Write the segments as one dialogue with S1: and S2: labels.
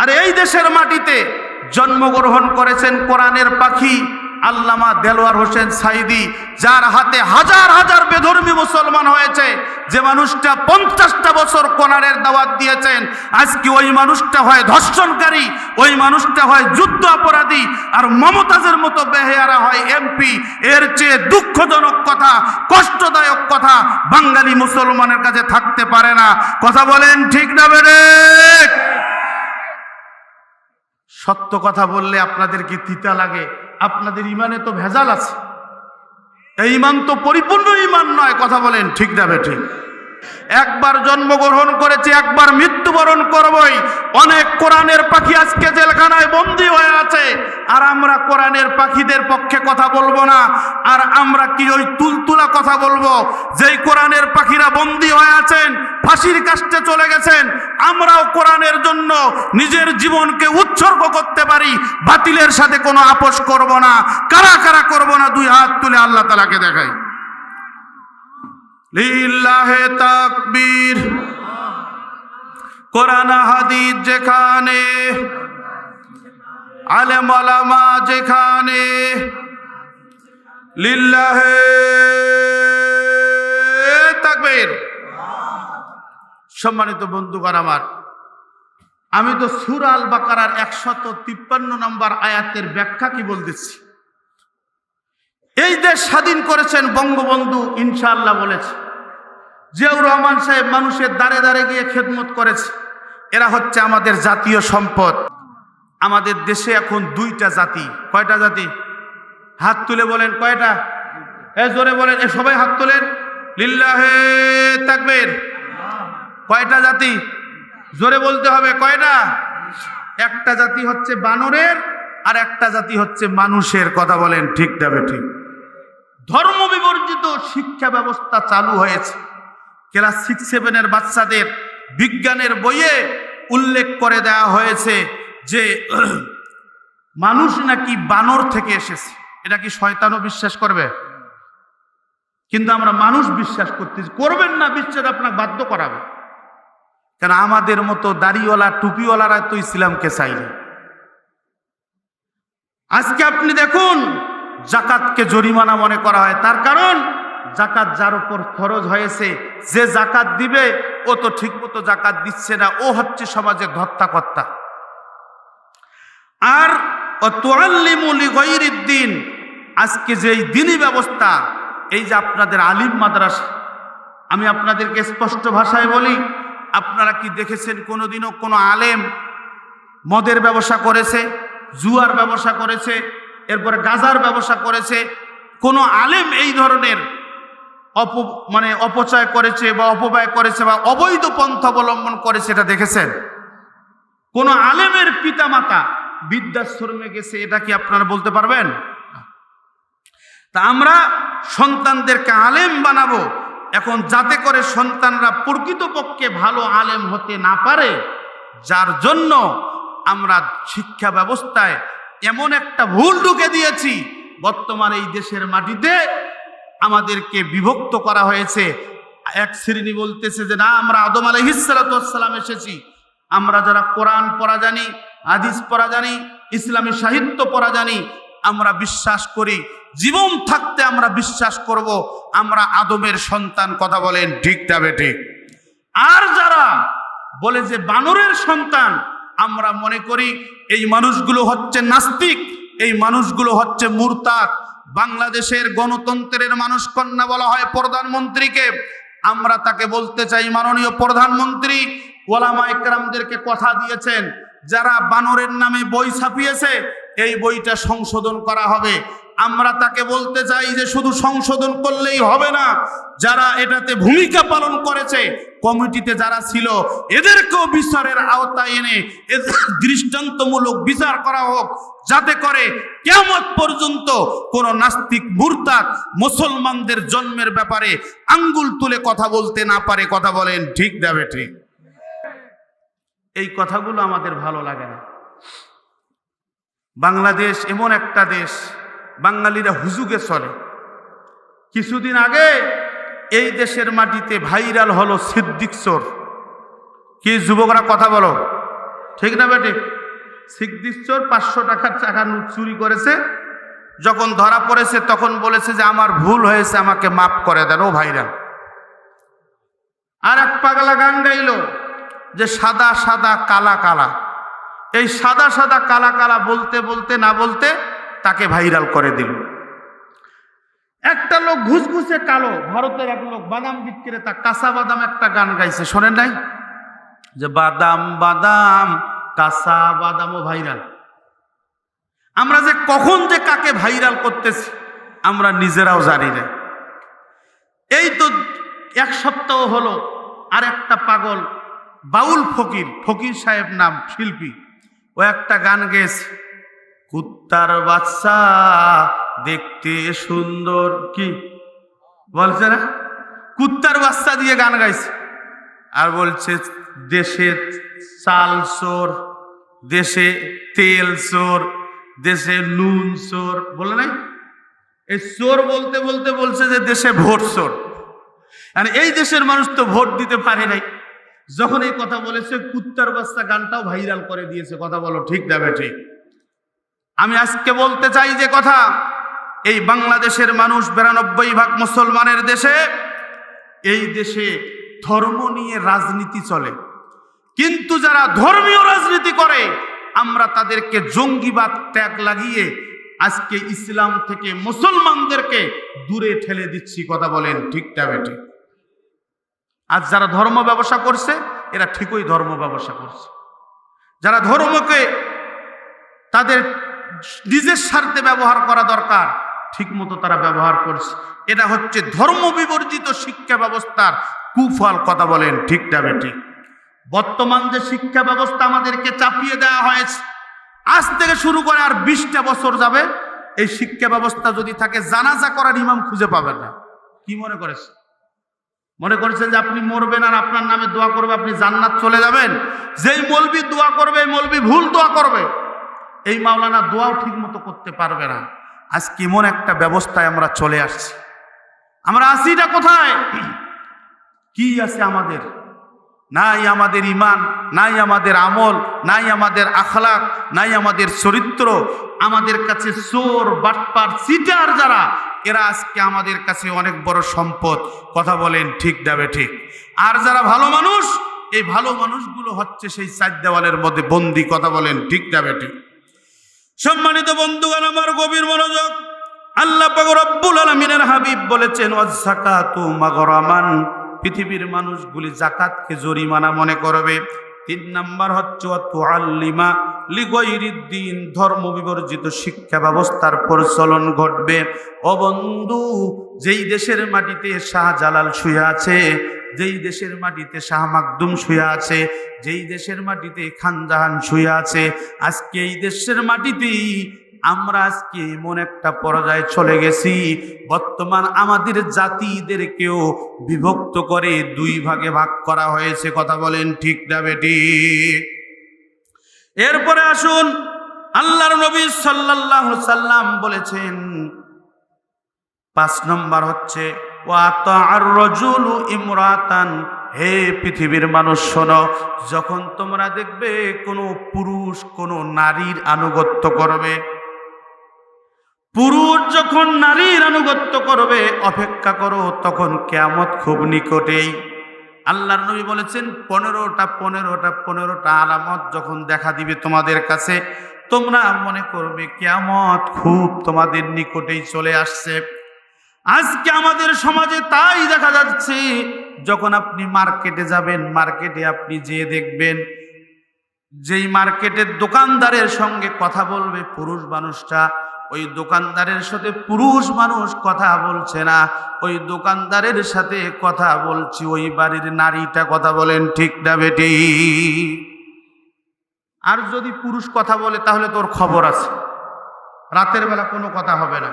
S1: আর এই দেশের মাটিতে জন্মগ্রহণ করেছেন কোরআনের পাখি আল্লামা দেলোয়ার হোসেন সাইদি, যার হাতে হাজার হাজার বেধর্মী মুসলমান হয়েছে। যে মানুষটা পঞ্চাশটা বছর কোরআনের দাওয়াত দিয়েছেন, আজকে ওই মানুষটা হয় ধর্ষণকারী, ওই মানুষটা হয় যুদ্ধ অপরাধী, আর মমতাজের মতো বেহেয়ারা হয় এমপি। এর চেয়ে দুঃখজনক কথা, কষ্টদায়ক কথা, বাঙালি মুসলমানের কাছে থাকতে পারে না। কথা বলেন ঠিক না বেড়ে। সত্য কথা বললে আপনাদের কি তিতা লাগে, আপনাদের ইমানে তো ভেজাল আছে। এই ইমান তো পরিপূর্ণ ইমান নয়, কথা বলেন ঠিক না ঠিক একবার জন্মগ্রহণ করেছে, একবার মৃত্যুবরণ করবই। অনেক কোরআনের পাখি আজকে জেলখানায় বন্দী হয়ে আছে। আর আমরা কোরআনের পাখিদের পক্ষে কথা বলব না। আর আমরা কি ওই তুলতুলা কথা বলব? যেই কোরআনের পাখিরা বন্দী হয়ে আছেন, ফাঁসির কাস্টে চলে গেছেন, আমরাও কোরআনের জন্য নিজের জীবনকে উৎসর্গ করতে পারি, বাতিলের সাথে কোনো আপোষ করব না। কারা কারা করব না, দুই হাত তুলে আল্লাহ তালাকে দেখাই। লিল্লাহে তাকবীর। কোরআন হাদিস যেখানে, আলেম আলামা যেখানে, লিল্লাহে তাকবীর। সম্মানিত বন্ধুগণ আমার, আমি তো সুর আল বাকারার একশত তিপ্পান্ন নম্বর আয়াতের ব্যাখ্যা কি বলতেছি? এই দেশ স্বাধীন করেছেন বঙ্গবন্ধু, ইনশাআল্লাহ বলেছে। জিয়াউর রহমান সাহেব মানুষের দাঁড়ে দাঁড়ে গিয়ে খেদমত করেছে। এরা হচ্ছে আমাদের জাতীয় সম্পদ। আমাদের দেশে এখন দুইটা জাতি। কয়টা জাতি? হাত তুলে বলেন কয়টা? এ জোরে বলেন, এ সবাই হাত তোলেন। লিল্লাহে তাকবীর। কয়টা জাতি? জোরে বলতে হবে, কয়টা? একটা জাতি হচ্ছে বানরের আর একটা জাতি হচ্ছে মানুষের। কথা বলেন ঠিক যাবে ঠিক। ধর্ম বিবর্জিত শিক্ষা ব্যবস্থা চালু হয়েছে। ক্লাস সিক্স সেভেনের বাচ্চাদের বিজ্ঞানের বইয়ে উল্লেখ করে দেওয়া হয়েছে যে, মানুষ নাকি বানর থেকে এসেছে। এটা কি শয়তানও বিশ্বাস করবে? কিন্তু আমরা মানুষ বিশ্বাস করতেছি। করবেন না বিশ্বাস আপনাকে বাধ্য করাবে। কেন আমাদের মতো দাড়িওয়ালা, টুপিওয়ালারা তো ইসলামকে চাইলে আজকে আপনি দেখুন জাকাতকে জরিমানা মনে করা হয়। তার কারণ, জাকাত যার উপর খরচ হয়েছে, যে জাকাত দিবে, ও তো ঠিক মতো জাকাত দিচ্ছে না, ও হচ্ছে সমাজের ধর্তাকর্তা। আর দিন আজকে যে এই দিনই ব্যবস্থা, এই যে আপনাদের আলিম মাদ্রাসা, আমি আপনাদেরকে স্পষ্ট ভাষায় বলি, আপনারা কি দেখেছেন কোনোদিনও কোনো আলেম মদের ব্যবসা করেছে, জুয়ার ব্যবসা করেছে এরপরে গাজার ব্যবসা করেছে। কোনো আলেম এই ধরনের অপ মানে অপচয় করেছে বা অপব্যয় করেছে বা অবৈধ পন্থা অবলম্বন করেছে এটা দেখেছেন? কোন আলেমের পিতামাতা বৃদ্ধাশ্রমে গেছে, এটা কি আপনারা বলতে পারবেন? তা আমরা সন্তানদেরকে আলেম বানাবো। এখন যাতে করে সন্তানরা প্রকৃতপক্ষে ভালো আলেম হতে না পারে, যার জন্য আমরা শিক্ষা ব্যবস্থায় এমন একটা ভুল ঢুকে দিয়েছি। বর্তমান এই দেশের মাটিতে আমাদেরকে বিভক্ত করা হয়েছে। এক শ্রেণি বলতেছে যে, না, আমরা আদম আলহিসালাম এসেছি। আমরা যারা কোরআন পড়া জানি, হাদিস পড়া জানি, ইসলামী সাহিত্য পড়া জানি, আমরা বিশ্বাস করি। জীবন থাকতে আমরা বিশ্বাস করব। আমরা আদমের সন্তান। কথা বলেন ঠিক তবে ঠিক। আর যারা বলে যে, বানরের সন্তান আমরা মনে করি এই মানুষগুলো হচ্ছে নাস্তিক, এই মানুষগুলো হচ্ছে মুরতাদ। বাংলাদেশের গণতন্ত্রের মানুষ কন্যা বলা হয় প্রধানমন্ত্রীকে। আমরা তাকে বলতে চাই মাননীয় প্রধানমন্ত্রী, ওলামা একরামদেরকে কথা দিয়েছেন, যারা বানরের নামে বই ছাপিয়েছে, এই বইটা সংশোধন করা হবে। আমরা তাকে বলতে চাই যে শুধু সংশোধন করলেই হবে না, যারা এটাতে ভূমিকা পালন করেছে, কমিটিতে যারা ছিল, এদেরকেও বিচারের আওতায় এনে এদের দৃষ্টান্তমূলক বিচার করা হোক, যাতে করে কেমন পর্যন্ত কোন নাস্তিক মুরতাদ মুসলমানদের জন্মের ব্যাপারে আঙ্গুল তুলে কথা বলতে না পারে, কথা বলেন ঠিক দেবে ঠিক এই কথাগুলো আমাদের ভালো লাগে না। বাংলাদেশ এমন একটা দেশ বাঙালিরা হুজুগে চলে। কিছুদিন আগে এই দেশের মাটিতে ভাইরাল হলো সিদ্দিক চোর। কি যুবকরা কথা বলো? ঠিক না বেটে? সিদ্দিশ্বর পাঁচশো টাকার টাকা চুরি করেছে। যখন ধরা পড়েছে তখন বলেছে যে আমার ভুল হয়েছে, আমাকে মাফ করে দেন, ও ভাইরা। আর এক পাগলা গান গাইল যে সাদা সাদা, কালা কালা। এই সাদা সাদা, কালা কালা বলতে বলতে, না বলতে তাকে ভাইরাল করে দিল। একটা লোক ঘুষঘুষে কালো, ভারতের এক লোক বাদাম বিক্রেতা কাঁচা বাদাম একটা গান গাইছে, শোনেন নাই? যে বাদাম বাদাম, কাঁচা বাদামও ভাইরাল। আমরা যে কখন যে কাকে ভাইরাল করতেছি, আমরা নিজেরাও জানি না। এই তো এক সপ্তাহ হলো, আর একটা পাগল, বাউল ফকির ফকির সাহেব নাম, শিল্পী, ও একটা গান গেয়েছে। কুত্তার বাচ্চা দেখতে সুন্দর কি? বলছে না? কুত্তার বাচ্চা দিয়ে গান গাইছে। আর বলছে, দেশে চাল চোর, দেশে তেল চোর, দেশে নুন চোর। বলে নাই? এই চোর বলতে বলতে বলছে যে দেশে ভোট চোর। আর এই দেশের মানুষ তো ভোট দিতে পারে নাই। যখন এই কথা বলেছে, কুত্তার বাচ্চা গানটাও ভাইরাল করে দিয়েছে। কথা বলো, ঠিক দেবে ঠিক? আমি আজকে বলতে চাই যে কথা, এই বাংলাদেশের মানুষ বিরানব্বই ভাগ মুসলমানের দেশে, এই দেশে ধর্ম নিয়ে রাজনীতি চলে। কিন্তু যারা ধর্মীয় রাজনীতি করে, আমরা তাদেরকে জঙ্গিবাদ ট্যাগ লাগিয়ে আজকে ইসলাম থেকে মুসলমানদেরকে দূরে ঠেলে দিচ্ছি, কথা বলেন ঠিকটা বেঠিক আজ যারা ধর্ম ব্যবসা করছে, এরা ঠিকই ধর্ম ব্যবসা করছে। যারা ধর্মকে তাদের নিজের স্বার্থে ব্যবহার করা দরকার। ঠিকমতো তারা ব্যবহার করছে। এটা হচ্ছে ধর্ম বিবর্জিত শিক্ষা ব্যবস্থার কুফল কথা বলেন ঠিকটা বেঠিক বর্তমান যে শিক্ষা ব্যবস্থা আমাদেরকে চাপিয়ে দেওয়া হয়েছে, আজ থেকে শুরু করে আর বিশটা বছর যাবে, এই শিক্ষা ব্যবস্থা যদি থাকে, জানাজা করার ইমাম খুঁজে পাবেন না। কি মনে করেছে? মনে করেছেন যে আপনি মরবেন আর আপনার নামে দোয়া করবে, আপনি জান্নাত চলে যাবেন। যেই মলবি দোয়া করবে মলবি ভুল দোয়া করবে। এই মাওলানা দোয়াও ঠিক মতো করতে পারবে না। আজ কেমন একটা ব্যবস্থায় আমরা চলে আসছি। আমরা আসিটা কোথায়? কি আছে আমাদের? নাই আমাদের ইমান, নাই আমাদের আমল, নাই আমাদের আখলাক, নাই আমাদের চরিত্র, আমাদের কাছে চোর, বাটপার সিটার যারা, এরা আজকে আমাদের কাছে অনেক বড় সম্পদ। কথা বলেন ঠিক যাবে ঠিক? আর যারা ভালো মানুষ, এই ভালো মানুষগুলো হচ্ছে সেই চার দেওয়ালের মধ্যে বন্দি। কথা বলেন ঠিক যাবে ঠিক? সম্মানিত বন্ধুগণ, আমার গভীর মনোযোগ। আল্লাহ পাক রব্বুল আলামিনের হাবিব বলেছেন ওয়াজ্জাকাতু মাগরামান। পৃথিবীর মানুষগুলি জাকাতকে জরিমানা মনে করবে। তিন নাম্বার হচ্ছে আল্লিমা লিগৈরিদ্দিন ধর্ম বিবর্জিত শিক্ষা ব্যবস্থার প্রচলন ঘটবে। অবন্ধু যেই দেশের মাটিতে শাহজালাল শুয়ে আছে যেই দেশের মাটিতে শাহ মাকদুম শুয়ে আছে, যেই দেশের মাটিতে খানজাহান শুয়ে আছে, আজকে এই দেশের মাটিতেই আমরা আজকে এমন একটা পর্যায়ে চলে গেছি, বর্তমান আমাদের জাতিদেরকেও বিভক্ত করে দুই ভাগে ভাগ করা হয়েছে, কথা বলেন ঠিক না বেটি? এরপরে আসুন, আল্লাহর নবী সাল্লাল্লাহু সাল্লাম বলেছেন, পাঁচ নম্বর হচ্ছে হে পৃথিবীর মানুষ, শোনো, যখন তোমরা দেখবে কোনো পুরুষ কোনো নারীর আনুগত্য করবে, পুরুষ যখন নারীর আনুগত্য করবে, অপেক্ষা করো, তখন কেমত খুব নিকটেই। আল্লাহর নবী বলেছেন, পনেরোটা পনেরোটা পনেরোটা আলামত যখন দেখা দিবে তোমাদের কাছে, তোমরা মনে করবে কেমত খুব তোমাদের নিকটেই চলে আসছে। আজকে আমাদের সমাজে তাই দেখা যাচ্ছে, যখন আপনি মার্কেটে যাবেন, মার্কেটে আপনি যেয়ে দেখবেন, যেই মার্কেটের দোকানদারের সঙ্গে কথা বলবে পুরুষ মানুষটা, ওই দোকানদারের সাথে পুরুষ মানুষ কথা বলছে না, ওই দোকানদারের সাথে কথা বলছি, ওই বাড়ির নারীটা কথা বলেন ঠিক না বেটি। আর যদি পুরুষ কথা বলে, তাহলে তোর খবর আছে। রাতের বেলা কোনো কথা হবে না।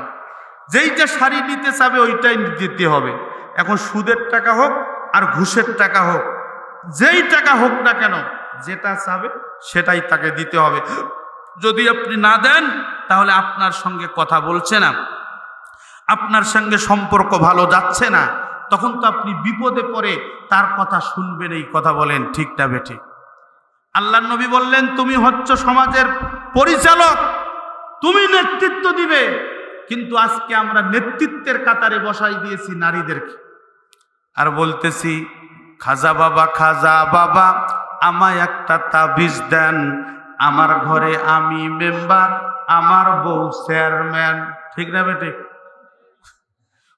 S1: যেইটা শাড়ি নিতে চাবে ওইটাই দিতে হবে। এখন সুদের টাকা হোক আর ঘুষের টাকা হোক, যেই টাকা হোক না কেন, যেটা চাবে সেটাই তাকে দিতে হবে। যদি আপনি না দেন, তাহলে আপনার সঙ্গে কথা বলছে না। আপনার সঙ্গে সম্পর্ক ভালো যাচ্ছে না। তখন তো আপনি বিপদে পড়ে তার কথা শুনবেন, এই কথা বলেন ঠিকটা বেঠিক আল্লাহ নবী বললেন, তুমি হচ্ছ সমাজের পরিচালক। তুমি নেতৃত্ব দিবে। কিন্তু আজকে আমরা নেতৃত্বের কাতারে বসাই দিয়েছি নারীদেরকে। আর বলতেছি, খাজা বাবা খাজা বাবা, আমায় একটা তাবিজ দেন। আমার ঘরে আমি মেম্বার, আমার বউ চেয়ারম্যান। ঠিক না বেটে?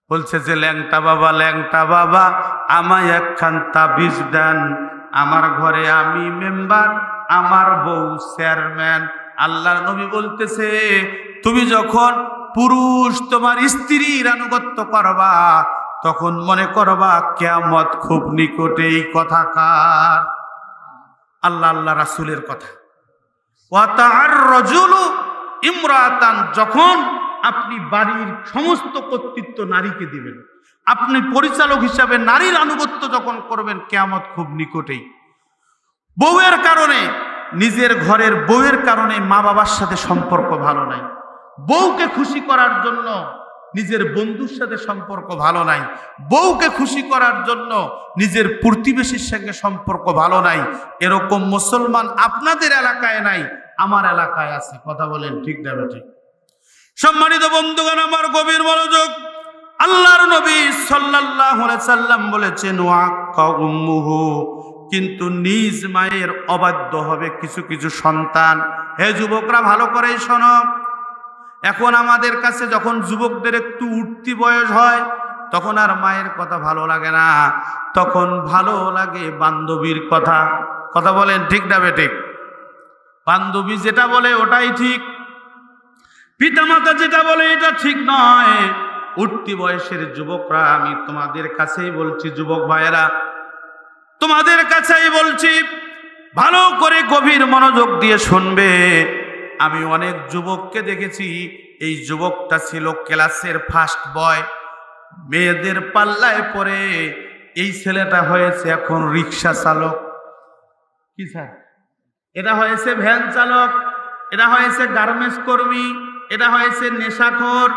S1: বলছে যে, ল্যাংটা বাবা ল্যাংটা বাবা, আমায় একখান তাবিজ দেন। আমার ঘরে আমি মেম্বার, আমার বউ চেয়ারম্যান। আল্লাহর নবী বলতেছে, তুমি যখন পুরুষ তোমার স্ত্রীর আনুগত্য করবা, তখন মনে করবা কেয়ামত খুব নিকটে এই কথা কার? আল্লাহ আল্লাহ রাসুলের কথা। ইমরাতান, যখন আপনি বাড়ির সমস্ত কর্তৃত্ব নারীকে দিবেন, আপনি পরিচালক হিসাবে নারীর আনুগত্য যখন করবেন, কেয়ামত খুব নিকটেই। বউয়ের কারণে, নিজের ঘরের বউয়ের কারণে মা বাবার সাথে সম্পর্ক ভালো নাই। বউকে খুশি করার জন্য নিজের বন্ধুর সাথে সম্পর্ক ভালো নাই। বউকে খুশি করার জন্য নিজের প্রতিবেশীর সঙ্গে সম্পর্ক ভালো নাই। এরকম মুসলমান আপনাদের এলাকায় নাই, আমার এলাকায় আছে। কথা বলেন ঠিক না ঠিক সম্মানিত বন্ধুগণ, আমার গভীর মনোযোগ। আল্লাহর নবী সাল্লাল্লাহু আলাইহি সাল্লাম বলেছেন ওয়াক্কা উম্মুহু কিন্তু নিজ মায়ের অবাধ্য হবে কিছু কিছু সন্তান। হে যুবকরা, ভালো করেই শোনো। এখন আমাদের কাছে যখন যুবকদের একটু উঠতি বয়স হয়, তখন আর মায়ের কথা ভালো লাগে না। তখন ভালো লাগে বান্ধবীর কথা। কথা বলেন ঠিক না বেঠিক বান্ধবী যেটা বলে ওটাই ঠিক। পিতামাতা যেটা বলে এটা ঠিক নয়। উঠতি বয়সের যুবকরা, আমি তোমাদের কাছেই বলছি, যুবক ভাইয়েরা, তোমাদের কাছেই বলছি, ভালো করে গভীর মনোযোগ দিয়ে শুনবে। আমি অনেক যুবককে দেখেছি, এই যুবকটা ছিল ক্লাসের ফার্স্ট বয় মেয়েদের পাল্লায় পরে এই ছেলেটা হয়েছে এখন রিক্সা চালক। কি স্যার? এটা হয়েছে ভ্যান চালক, এটা হয়েছে গার্মেন্টস কর্মী, এটা হয়েছে নেশাখোর।